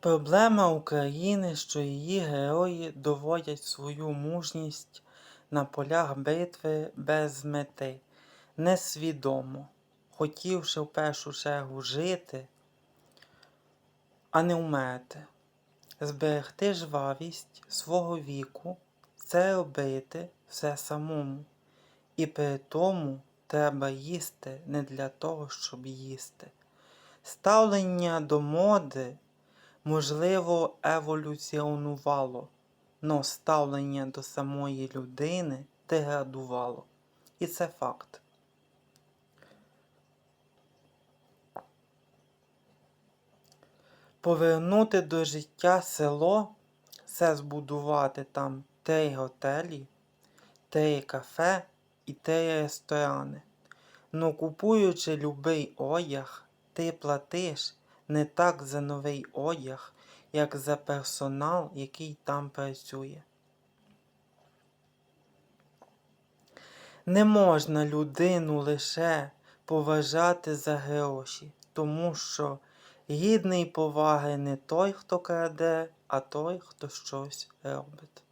Проблема України, що її герої доводять свою мужність на полях битви без мети, несвідомо, хотівши в першу чергу жити, а не вмерти. Зберегти жвавість свого віку це робити все самому. І при тому треба їсти не для того, щоб їсти. Ставлення до моди, можливо, еволюціонувало, но ставлення до самої людини деградувало. І це факт. Повернути до життя село це збудувати там три готелі, три кафе і три ресторани. Но купуючи любий одяг, ти платиш не так за новий одяг, як за персонал, який там працює. Не можна людину лише поважати за гроші, тому що гідний поваги не той, хто краде, а той, хто щось робить.